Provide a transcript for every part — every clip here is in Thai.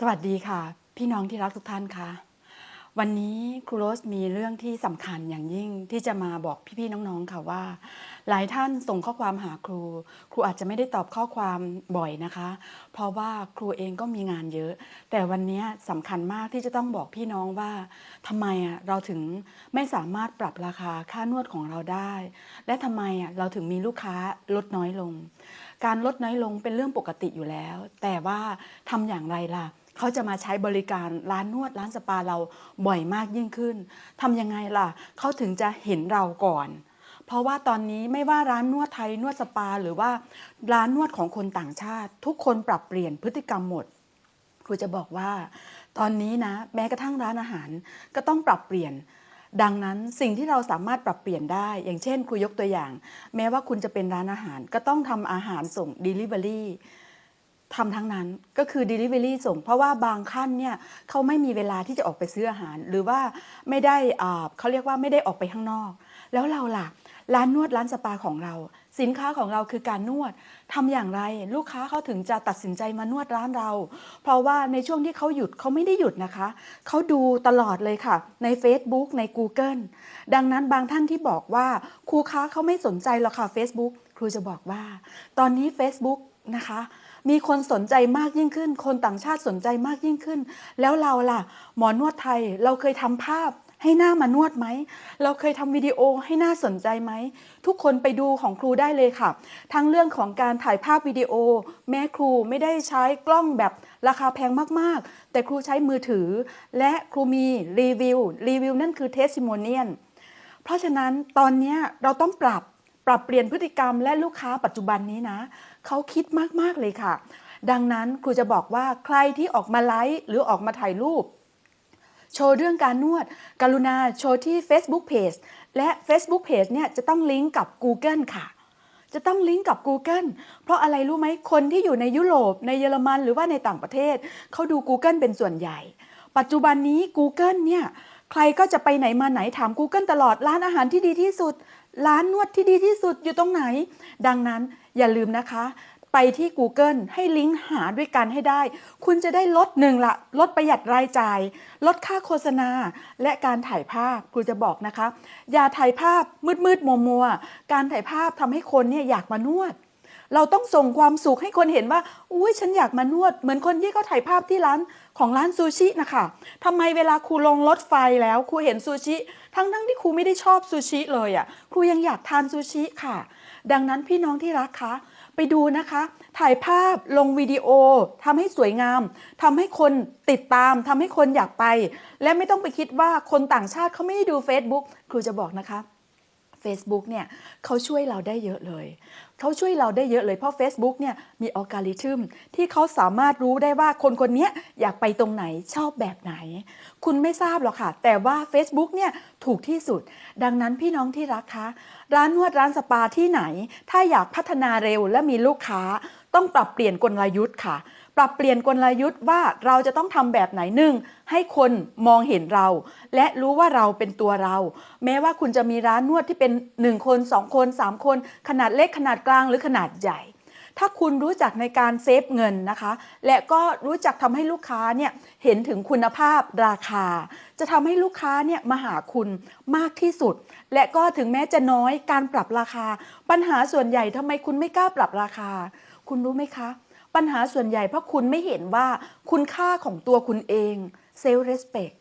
สวัสดีค่ะ พี่น้องที่รักทุกท่านค่ะวันนี้ครูโรสมีเรื่องที่สำคัญอย่างยิ่งที่จะมาบอกพี่ๆน้องๆค่ะว่า หลายท่านส่งข้อความหาครู ครูอาจจะไม่ได้ตอบข้อความบ่อยนะคะ เพราะว่าครูเองก็มีงานเยอะ แต่วันนี้สำคัญมากที่จะต้องบอกพี่น้องว่าทำไมอะเราถึงไม่สามารถปรับราคาค่านวดของเราได้ และทำไมอะเราถึงมีลูกค้าลดน้อยลง การลดน้อยลงเป็นเรื่องปกติอยู่แล้ว แต่ว่าทำอย่างไรล่ะ เขาจะมาใช้บริการร้านนวดร้านสปาเราบ่อยมากยิ่งขึ้นทำยังไงล่ะเขาถึงจะเห็นเราก่อน เพราะว่าตอนนี้ไม่ว่าร้านนวดไทยนวดสปา หรือว่าร้านนวดของคนต่างชาติ ทุกคนปรับเปลี่ยนพฤติกรรมหมดครูจะบอกว่า ตอนนี้นะ แม้กระทั่งร้านอาหารก็ต้องปรับเปลี่ยนดังนั้นสิ่งที่เราสามารถปรับเปลี่ยนได้ อย่างเช่นครูยกตัวอย่าง แม้ว่าคุณจะเป็นร้านอาหารก็ต้องทำอาหารส่ง Delivery ทำทั้งนั้นก็คือ Delivery ส่ง เพราะว่าบางขั้นเนี่ยเขาไม่มีเวลาที่จะออกไปซื้ออาหาร หรือว่าไม่ได้อ่าเขาเรียกว่าไม่ได้ออกไปข้างนอก แล้วเราล่ะ ร้านนวดร้านสปาของเรา สินค้าของเราคือการนวดทำอย่างไร ลูกค้าเขาถึงจะตัดสินใจมานวดร้านเรา เพราะว่าในช่วงที่เขาหยุดเขาไม่ได้หยุดนะคะเขาดูตลอดเลยค่ะ ใน Facebook ใน Google ดังนั้นบางท่านที่บอกว่าครูค้าเขาไม่สนใจหรอกค่ะ Facebook ครูจะบอกว่า ตอนนี้ Facebook นะคะ มีคนสนใจมากยิ่งขึ้น คนต่างชาติสนใจมากยิ่งขึ้น แล้วเราล่ะ หมอนวดไทยเราเคยทำภาพให้หน้ามานวดไหม เราเคยทำวิดีโอให้หน้าสนใจไหม ทุกคนไปดูของครูได้เลยค่ะ ทั้งเรื่องของการถ่ายภาพวิดีโอ แม้ครูไม่ได้ใช้กล้องแบบราคาแพงมากๆ แต่ครูใช้มือถือ และครูมีรีวิว รีวิวนั่นคือเทส i ิโมเนียน เพราะฉะนั้นตอนนี้เราต้องปรับ ปรับเปลี่ยนพฤติกรรมและลูกค้าปัจจุบันนี้นะ เขาคิดมาก ๆ เลยค่ะ ดังนั้นครูจะบอกว่าใครที่ออกมาไลฟ์หรือออกมาถ่ายรูป โชว์เรื่องการนวด กรุณาโชว์ที่ Facebook Page และ Facebook Page เนี่ยจะต้องลิงก์กับ Google ค่ะจะต้องลิงก์กับ Google เพราะอะไรรู้ไหม คนที่อยู่ในยุโรป ในเยอรมันหรือว่าในต่างประเทศ เขาดู Google เป็นส่วนใหญ่ ปัจจุบันนี้ Google เนี่ย ใครก็จะไปไหนมาไหนถาม Google ตลอดร้านอาหารที่ดีที่สุด ร้านนวดที่ดีที่สุดอยู่ตรงไหน ดังนั้นอย่าลืมนะคะ ไปที่ Google ให้ลิงก์หาด้วยกันให้ได้ คุณจะได้ลดหนึ่งละลดประหยัดรายจ่าย ลดค่าโฆษณา และการถ่ายภาพครูจะบอกนะคะ อย่าถ่ายภาพมืดมืดมัวมัวๆการถ่ายภาพทำให้คนเนี่ยอยากมานวดเราต้องส่งความสุขให้คนเห็นว่า อุ้ยฉันอยากมานวด เหมือนคนที่เขาถ่ายภาพที่ร้าน ของร้านซูชินะคะทำไมเวลาครูลงรถไฟแล้วครูเห็นซูชิ ทั้งทั้งๆที่ครูไม่ได้ชอบซูชิเลยอะ่ะครูยังอยากทานซูชิค่ะ ดังนั้นพี่น้องที่รักคะไปดูนะคะ ถ่ายภาพลงวิดีโอทำให้สวยงาม ทำให้คนติดตาม ทำให้คนอยากไป และไม่ต้องไปคิดว่าคนต่างชาติเขาไม่ได้ดู Facebook ครูจะบอกนะคะ Facebook เนี่ยเขาช่วยเราได้เยอะเลย เขาช่วยเราได้เยอะเลยเพราะ Facebook เนี่ยมีอัลกอริทึมที่เขาสามารถรู้ได้ว่าคนคนนี้อยากไปตรงไหนชอบแบบไหน คุณไม่ทราบหรอกค่ะ แต่ว่า Facebook เนี่ยถูกที่สุด ดังนั้นพี่น้องที่รักคะ ร้านนวดร้านสปาที่ไหน ถ้าอยากพัฒนาเร็วและมีลูกค้า ต้องปรับเปลี่ยนกลยุทธ์ค่ะ ปรับเปลี่ยนกลยุทธ์ว่าเราจะต้องทำแบบไหนหนึ่งให้คนมองเห็นเรา และรู้ว่าเราเป็นตัวเรา แม้ว่าคุณจะมีร้านนวดที่เป็น 1 คน 2 คน 3 คน ขนาดเล็กขนาดกลางหรือขนาดใหญ่ถ้าคุณรู้จักในการเซฟเงินนะคะ และก็รู้จักทำให้ลูกค้าเนี่ยเห็นถึงคุณภาพราคา จะทำให้ลูกค้าเนี่ยมาหาคุณมากที่สุด และก็ถึงแม้จะน้อยการปรับราคา ปัญหาส่วนใหญ่ทำไมคุณไม่กล้าปรับราคา คุณรู้ไหมคะ ปัญหาส่วนใหญ่เพราะคุณไม่เห็นว่าคุณค่าของตัวคุณเองเซลล์เรสเ c t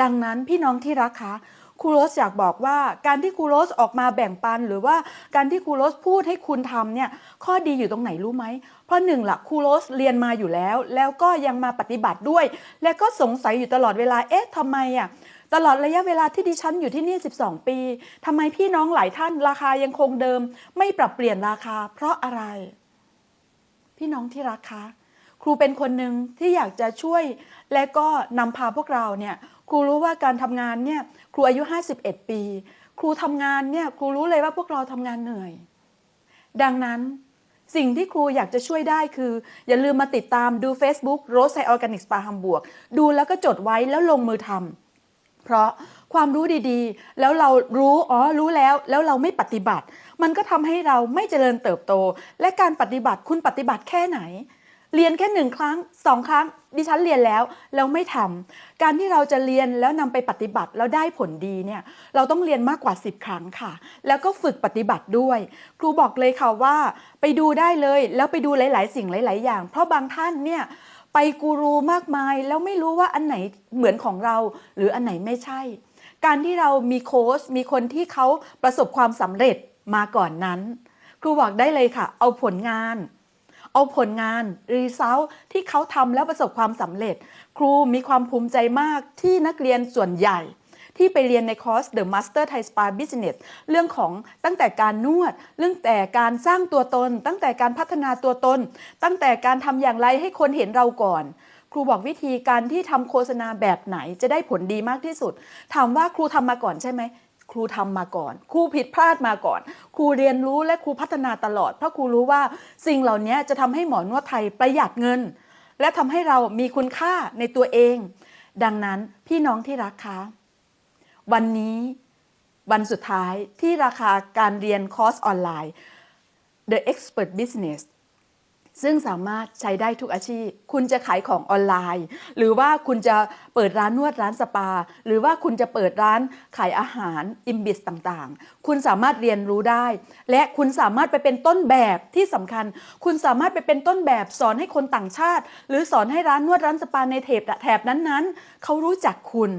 ดังนั้นพี่น้องที่รักคะครูโรสอยากบอกว่าการที่ครูโรสออกมาแบ่งปัน หรือว่าการที่ครูโรสพูดให้คุณทำเนี่ยข้อดีอยู่ตรงไหนรู้ไหม เพราะหนึ่งละครูโรสเรียนมาอยู่แล้ว แล้วก็ยังมาปฏิบัติด้วย และก็สงสัยอยู่ตลอดเวลาเอ๊ะทำไมอะตลอดระยะเวลาที่ดิฉันอยู่ที่นี่ 12 ปีทำไมพี่น้องหลายท่านราคายังคงเดิม ไม่ปรับเปลี่ยนราคาเพราะอะไร พี่น้องที่รักคะครูเป็นคนหนึ่งที่อยากจะช่วย และก็นำพาพวกเราเนี่ยครูรู้ว่าการทำงานเนี่ยครูอายุ 51 ปี ครูทำงานเนี่ยครูรู้เลยว่าพวกเราทำงานเหนื่อย ดังนั้นสิ่งที่ครูอยากจะช่วยได้คือ อย่าลืมมาติดตามดู Facebook Rose Organic Spa Hamburg ดูแล้วก็จดไว้แล้วลงมือทำ เพราะความรู้ดีๆ แล้วเรารู้อ๋อรู้แล้ว แล้วเราไม่ปฏิบัติ มันก็ทำให้เราไม่เจริญเติบโต และการปฏิบัติคุณปฏิบัติแค่ไหน เรียนแค่หนึ่งครั้งสองครั้ง ดิฉันเรียนแล้วแล้วไม่ทำการที่เราจะเรียนแล้วนำไปปฏิบัติแล้วได้ผลดีเนี่ยเราต้องเรียนมากกว่า 10 ครั้งค่ะ แล้วก็ฝึกปฏิบัติด้วย ครูบอกเลยค่ะว่า ไปดูได้เลยแล้วไปดูหลาย ๆ สิ่งหลาย ๆ อย่าง เพราะบางท่านเนี่ย ไปกูรูมากมาย แล้วไม่รู้ว่าอันไหนเหมือนของเรา หรืออันไหนไม่ใช่ การที่เรามีโค้ชมีคนที่เขาประสบความสำเร็จมาก่อนนั้น ครูบอกได้เลยค่ะ เอาผลงาน เอาผลงานรีเซลที่เขาทำแล้วประสบความสำเร็จ ครูมีความภูมิใจมากที่นักเรียนส่วนใหญ่ ที่ไปเรียนในคอร์ส The Master Thai Spa Business เรื่องของตั้งแต่การนวด เรื่องแต่การสร้างตัวตน ตั้งแต่การพัฒนาตัวตน ตั้งแต่การทำอย่างไรให้คนเห็นเราก่อนครูบอกวิธีการที่ทำโฆษณาแบบไหนจะได้ผลดีมากที่สุด ถามว่าครูทำมาก่อนใช่ไหม ครูทำมาก่อน ครูผิดพลาดมาก่อน ครูเรียนรู้และครูพัฒนาตลอด เพราะครูรู้ว่าสิ่งเหล่านี้จะทำให้หมอนวดไทยประหยัดเงิน และทำให้เรามีคุณค่าในตัวเอง ดังนั้นพี่น้องที่รักคะ วันนี้วันสุดท้ายที่ราคาการเรียนคอร์สออนไลน์ The Expert Business ซึ่งสามารถใช้ได้ทุกอาชีพ คุณจะขายของออนไลน์ หรือว่าคุณจะเปิดร้านนวดร้านสปา หรือว่าคุณจะเปิดร้านขายอาหารอิมบิสต่างๆ คุณสามารถเรียนรู้ได้ และคุณสามารถไปเป็นต้นแบบที่สำคัญ คุณสามารถไปเป็นต้นแบบสอนให้คนต่างชาติ หรือสอนให้ร้านนวดร้านสปาในเทปแถบนั้นๆ เขารู้จักคุณ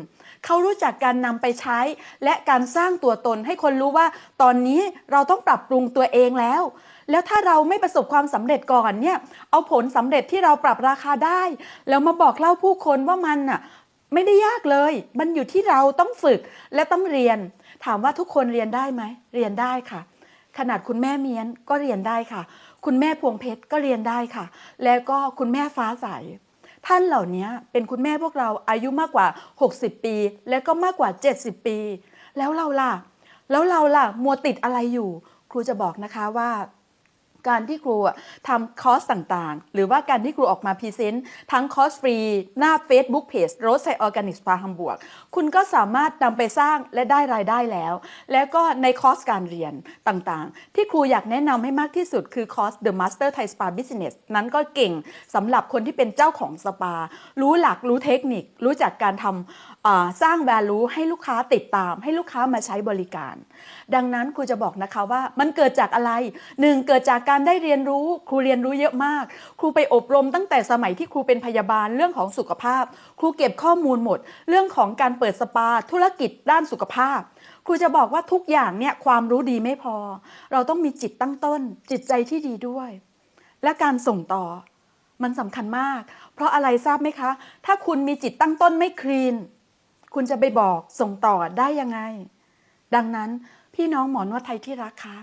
เขารู้จักการนำไปใช้ และการสร้างตัวตนให้คนรู้ว่า ตอนนี้เราต้องปรับปรุงตัวเองแล้ว แล้วถ้าเราไม่ประสบความสำเร็จก่อนเนี่ยเอาผลสำเร็จที่เราปรับราคาได้ แล้วมาบอกเล่าผู้คนว่ามันน่ะไม่ได้ยากเลย มันอยู่ที่เราต้องฝึกและต้องเรียน ถามว่าทุกคนเรียนได้ไหม เรียนได้ค่ะ ขนาดคุณแม่เมียนก็เรียนได้ค่ะ คุณแม่พวงเพชรก็เรียนได้ค่ะ แล้วก็คุณแม่ฟ้าใส ท่านเหล่านี้เป็นคุณแม่พวกเราอายุมากกว่า 60 ปี และก็มากกว่า 70 ปี แล้วเราล่ะ แล้วเราล่ะมัวติดอะไรอยู่ ครูจะบอกนะคะว่า การที่ครูทำคอร์สต่างๆ หรือว่าการที่ครูออกมาพรีเซนต์ทั้งคอร์สฟรี หน้า Facebook Page โรสไซออร์แกนิกสปาฮัมบวก คุณก็สามารถนำไปสร้างและได้รายได้แล้ว แล้วก็ในคอร์สการเรียนต่างๆ ที่ครูอยากแนะนำให้มากที่สุดคือคอร์ส The Master Thai Spa Business นั้นก็เก่งสำหรับคนที่เป็นเจ้าของสปา รู้หลักรู้เทคนิค รู้จักการทำสร้าง value ให้ลูกค้าติดตาม ให้ลูกค้ามาใช้บริการ ดังนั้นครูจะบอกนะคะว่ามันเกิดจากอะไรหนึ่งเกิดจากการได้เรียนรู้ครูเรียนรู้เยอะมาก ครูไปอบรมตั้งแต่สมัยที่ครูเป็นพยาบาลเรื่องของสุขภาพ ครูเก็บข้อมูลหมด เรื่องของการเปิดสปาธุรกิจด้านสุขภาพ ครูจะบอกว่าทุกอย่างเนี่ยความรู้ดีไม่พอ เราต้องมีจิตตั้งต้น จิตใจที่ดีด้วย และการส่งต่อ มันสำคัญมาก เพราะอะไรทราบไหมคะ ถ้าคุณมีจิตตั้งต้นไม่คลีนคุณจะไปบอกส่งต่อได้ยังไง ดังนั้นพี่น้องหมอนวดไทยที่รักคะ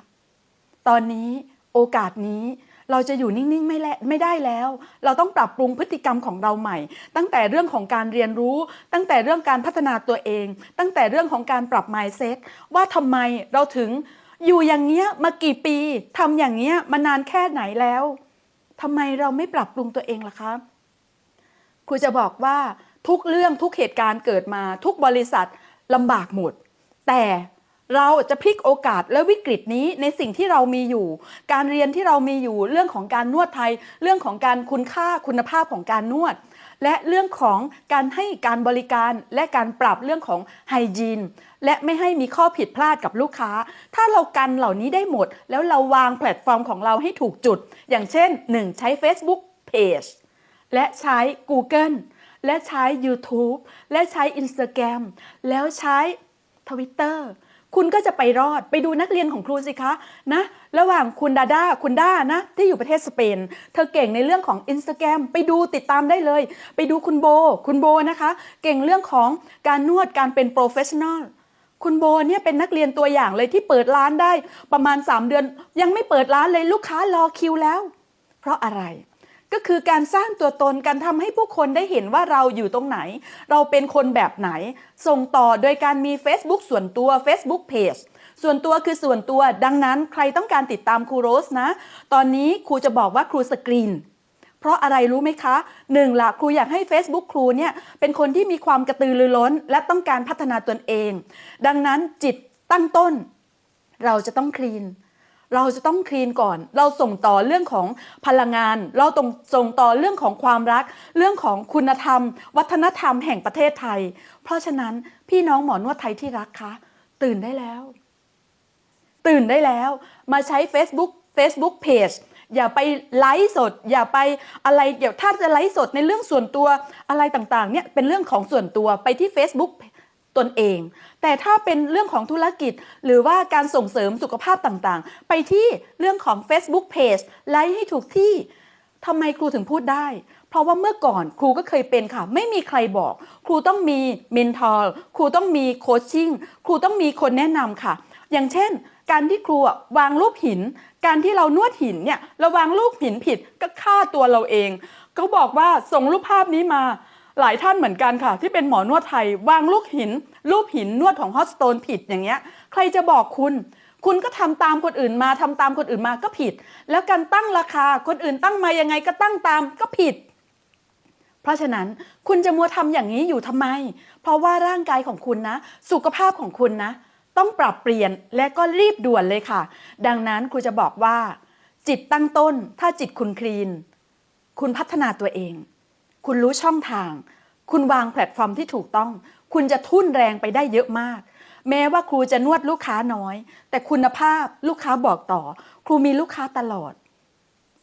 ตอนนี้ โอกาสนี้เราจะอยู่นิ่งๆไม่แลไม่ได้แล้ว เราต้องปรับปรุงพฤติกรรมของเราใหม่ ตั้งแต่เรื่องของการเรียนรู้ ตั้งแต่เรื่องการพัฒนาตัวเอง ตั้งแต่เรื่องของการปรับ mindset ว่าทำไมเราถึงอยู่อย่างเงี้ยมากี่ปีทำอย่างเงี้ยมานานแค่ไหนแล้วทำไมเราไม่ปรับปรุงตัวเองล่ะคะครูจะบอกว่าทุกเรื่องทุกเหตุการณ์เกิดมาทุกบริษัทลำบากหมด แต่ เราจะพลิกโอกาสและวิกฤตนี้ในสิ่งที่เรามีอยู่ การเรียนที่เรามีอยู่เรื่องของการนวดไทย เรื่องของการคุณค่าคุณภาพของการนวด และเรื่องของการให้การบริการและการปรับเรื่องของไฮจีนและไม่ให้มีข้อผิดพลาดกับลูกค้า ถ้าเรากันเหล่านี้ได้หมด แล้วเราวางแพลตฟอร์มของเราให้ถูกจุด อย่างเช่น 1 ใช้ Facebook Page และใช้ Google และใช้ YouTube และใช้ Instagram แล้วใช้ Twitter คุณก็จะไปรอดไปดูนักเรียนของครูสิคะนะระหว่างคุณดาด้าคุณด้านะ ที่อยู่ประเทศสเปน เธอเก่งในเรื่องของ Instagram ไปดูติดตามได้เลย ไปดูคุณโบ คุณโบนะคะ เก่งเรื่องของการนวดการเป็นโปรเฟชชั่นอลคุณโบเนี่ยเป็นนักเรียนตัวอย่างเลยที่เปิดร้านได้ประมาณ 3 เดือน ยังไม่เปิดร้านเลยลูกค้ารอคิวแล้ว เพราะอะไร ก็คือการสร้างตัวตนการทำให้ผู้คนได้เห็นว่าเราอยู่ตรงไหน เราเป็นคนแบบไหน ส่งต่อโดยการมี Facebook ส่วนตัว Facebook Page ส่วนตัวคือส่วนตัวดังนั้นใครต้องการติดตามครูโรสนะ ตอนนี้ครูจะบอกว่าครูสกรีนเพราะอะไรรู้ไหมคะหนึ่งละครูอยากให้ Facebook ครูเนี่ยเป็นคนที่มีความกระตือรือร้น และต้องการพัฒนาตนเอง ดังนั้นจิตตั้งต้น เราจะต้องคลีน เราจะต้องคลีนก่อน เราส่งต่อเรื่องของพลังงาน เราต้องส่งต่อเรื่องของความรัก เรื่องของคุณธรรม วัฒนธรรมแห่งประเทศไทย เพราะฉะนั้นพี่น้องหมอนวดไทยที่รักคะตื่นได้แล้ว ตื่นได้แล้ว มาใช้ Facebook Facebook Page อย่าไปไลฟ์สด อย่าไปอะไรเดี๋ยวถ้าจะไลฟ์สดในเรื่องส่วนตัวอะไรต่างๆเนี่ยเป็นเรื่องของส่วนตัวไปที่ Facebook ตนเอง แต่ถ้าเป็นเรื่องของธุรกิจ หรือว่าการส่งเสริมสุขภาพต่างๆ ไปที่เรื่องของ Facebook Page ไลฟ์ให้ถูกที่ทำไมครูถึงพูดได้ เพราะว่าเมื่อก่อนครูก็เคยเป็นค่ะ ไม่มีใครบอก ครูต้องมีเมนทอร์ครูต้องมีโคชชิ่งครูต้องมีคนแนะนำค่ะ อย่างเช่น การที่ครูวางรูปหิน การที่เรานวดหินเนี่ยเราวางรูปหินผิดก็ฆ่าตัวเราเองเขาบอกว่าส่งรูปภาพนี้มา หลายท่านเหมือนกันค่ะ ที่เป็นหมอนวดไทยวางรูปหิน รูปหินนวดของฮอตสโตนผิดอย่างเงี้ย ใครจะบอกคุณ คุณก็ทำตามคนอื่นมาทำตามคนอื่นมาก็ผิด แล้วการตั้งราคาคนอื่นตั้งมายังไงก็ตั้งตามก็ผิด เพราะฉะนั้นคุณจะมัวทำอย่างนี้อยู่ทำไม เพราะว่าร่างกายของคุณนะ สุขภาพของคุณนะ ต้องปรับเปลี่ยนและก็รีบด่วนเลยค่ะ ดังนั้นครูจะบอกว่า จิตตั้งต้น ถ้าจิตคุณคลีน คุณพัฒนาตัวเอง คุณรู้ช่องทาง คุณวางแพลตฟอร์มที่ถูกต้อง คุณจะทุ่นแรงไปได้เยอะมาก แม้ว่าครูจะนวดลูกค้าน้อย แต่คุณภาพลูกค้าบอกต่อ ครูมีลูกค้าตลอด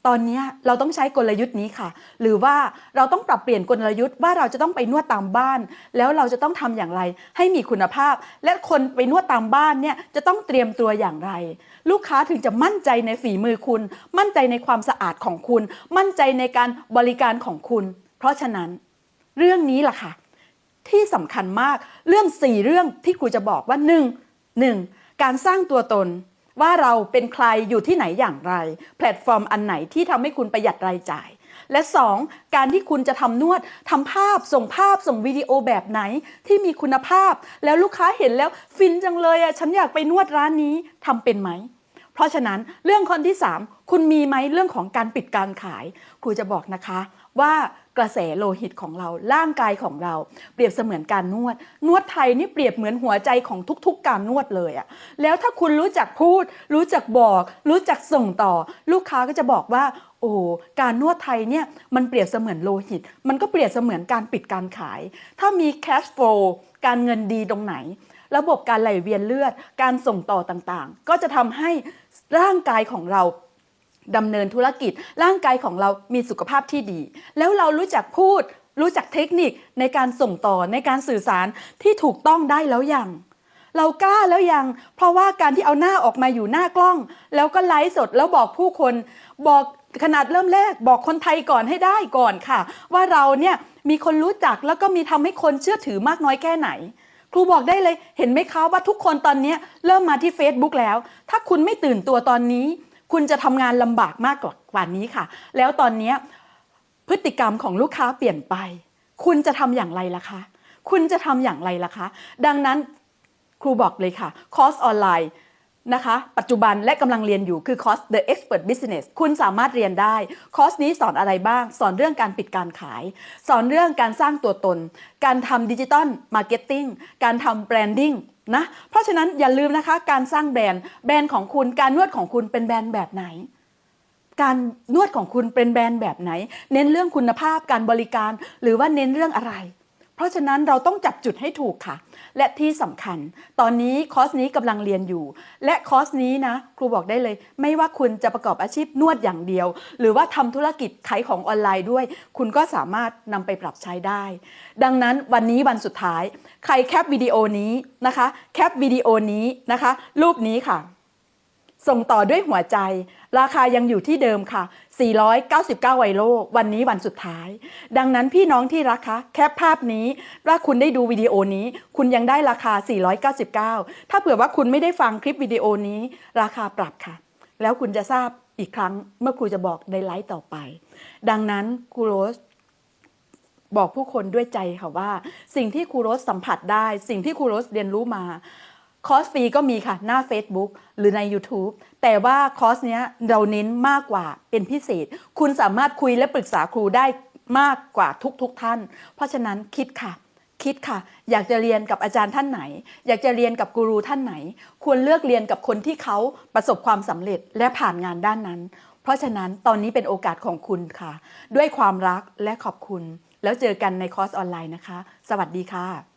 ตอนนี้เราต้องใช้กลยุทธ์นี้ค่ะ หรือว่าเราต้องปรับเปลี่ยนกลยุทธ์ว่าเราจะต้องไปนวดตามบ้าน แล้วเราจะต้องทำอย่างไร ให้มีคุณภาพ และคนไปนวดตามบ้านเนี่ยจะต้องเตรียมตัวอย่างไร ลูกค้าถึงจะมั่นใจในฝีมือคุณ มั่นใจในความสะอาดของคุณ มั่นใจในการบริการของคุณ เพราะฉะนั้นเรื่องนี้ล่ะค่ะ ที่สำคัญมากเรื่องสี่เรื่องที่ครูจะบอกว่าหนึ่งหนึ่งการสร้างตัวตนว่าเราเป็นใครอยู่ที่ไหนอย่างไร แพลตฟอร์มอันไหนที่ทำให้คุณประหยัดรายจ่าย และสองการที่คุณจะทำนวดทำภาพส่งภาพส่งวิดีโอแบบไหนที่มีคุณภาพ แล้วลูกค้าเห็นแล้วฟินจังเลยอะฉันอยากไปนวดร้านนี้ทำเป็นไหม เพราะฉะนั้นเรื่องคนที่ 3 คุณมีไหมเรื่องของการปิดการขายครูจะบอกนะคะว่า กระแสโลหิตของเราร่างกายของเรา เปรียบเสมือนการนวด นวดไทยนี่เปรียบเหมือนหัวใจของทุกๆ การนวดเลยอะแล้วถ้าคุณรู้จักพูด รู้จักบอก รู้จักส่งต่อ ลูกค้าก็จะบอกว่าโอ้การนวดไทยเนี่ยมันเปรียบเสมือนโลหิต มันก็เปรียบเสมือนการปิดการขาย ถ้ามี cash flow การเงินดีตรงไหน ระบบการไหลเวียนเลือด การส่งต่อต่างๆ ก็จะทำให้ร่างกายของเรา ดำเนินธุรกิจ ร่างกายของเรามีสุขภาพที่ดี แล้วเรารู้จักพูด รู้จักเทคนิคในการส่งต่อในการสื่อสารที่ถูกต้องได้แล้วยังเรากล้าแล้วยัง เพราะว่าการที่เอาหน้าออกมาอยู่หน้ากล้อง แล้วก็ไลฟ์สดแล้วบอกผู้คน บอกขนาดเริ่มแรก บอกคนไทยก่อนให้ได้ก่อนค่ะ ว่าเราเนี่ยมีคนรู้จักแล้วก็มีทำให้คนเชื่อถือมากน้อยแค่ไหน ครูบอกได้เลยเห็นไหมคะว่าทุกคนตอนนี้เริ่มมาที่ Facebook แล้ว ถ้าคุณไม่ตื่นตัวตอนนี้ คุณจะทำงานลำบากมากกว่านี้ค่ะ แล้วตอนนี้พฤติกรรมของลูกค้าเปลี่ยนไป คุณจะทำอย่างไรล่ะคะ คุณจะทำอย่างไรล่ะคะ ดังนั้นครูบอกเลยค่ะ คอร์สออนไลน์นะคะปัจจุบันและกำลังเรียนอยู่คือคอร์ส The Expert Business คุณสามารถเรียนได้ คอร์สนี้สอนอะไรบ้าง สอนเรื่องการปิดการขาย สอนเรื่องการสร้างตัวตน การทำดิจิตอลมาร์เก็ตติ้งการทำแบรนดิ้ง นะเพราะฉะนั้นอย่าลืมนะคะการสร้างแบรนด์แบรนด์ของคุณการนวดของคุณเป็นแบรนด์แบบไหน การนวดของคุณเป็นแบรนด์แบบไหน เน้นเรื่องคุณภาพการบริการ หรือว่าเน้นเรื่องอะไร ราะฉะนั้นเราต้องจับจุดให้ถูกค่ะ และที่สำคัญ ตอนนี้คอร์สนี้กำลังเรียนอยู่ และคอร์สนี้นะ ครูบอกได้เลย ไม่ว่าคุณจะประกอบอาชีพนวดอย่างเดียว หรือว่าทำธุรกิจขายของออนไลน์ด้วย คุณก็สามารถนำไปปรับใช้ได้ ดังนั้นวันนี้วันสุดท้าย ใครแคปวิดีโอนี้นะคะ แคปวิดีโอนี้นะคะ รูปนี้ค่ะ ส่งต่อด้วยหัวใจ ราคายังอยู่ที่เดิมค่ะ 499 ไวโล วันนี้วันสุดท้าย ดังนั้นพี่น้องที่รักคะแคปภาพนี้ว่าคุณได้ดูวิดีโอนี้ คุณยังได้ราคา 499 ถ้าเผื่อว่าคุณไม่ได้ฟังคลิปวิดีโอนี้ ราคาปรับค่ะ แล้วคุณจะทราบอีกครั้งเมื่อครูจะบอกในไลฟ์ต่อไป ดังนั้นครูโรสบอกผู้คนด้วยใจค่ะว่า สิ่งที่ครูโรสสัมผัสได้ สิ่งที่ครูโรสเรียนรู้มา คอร์สฟรีก็มีค่ะหน้า Facebook หรือใน YouTube แต่ว่าคอร์สเนี้ยเราเน้นมากกว่าเป็นพิเศษ คุณสามารถคุยและปรึกษาครูได้มากกว่าทุกๆทท่าน เพราะฉะนั้นคิดค่ะ คิดค่ะ อยากจะเรียนกับอาจารย์ท่านไหน อยากจะเรียนกับกูรูท่านไหน ควรเลือกเรียนกับคนที่เขาประสบความสำเร็จและผ่านงานด้านนั้น เพราะฉะนั้นตอนนี้เป็นโอกาสของคุณค่ะ ด้วยความรักและขอบคุณ แล้วเจอกันในคอร์สออนไลน์นะคะ สวัสดีค่ะ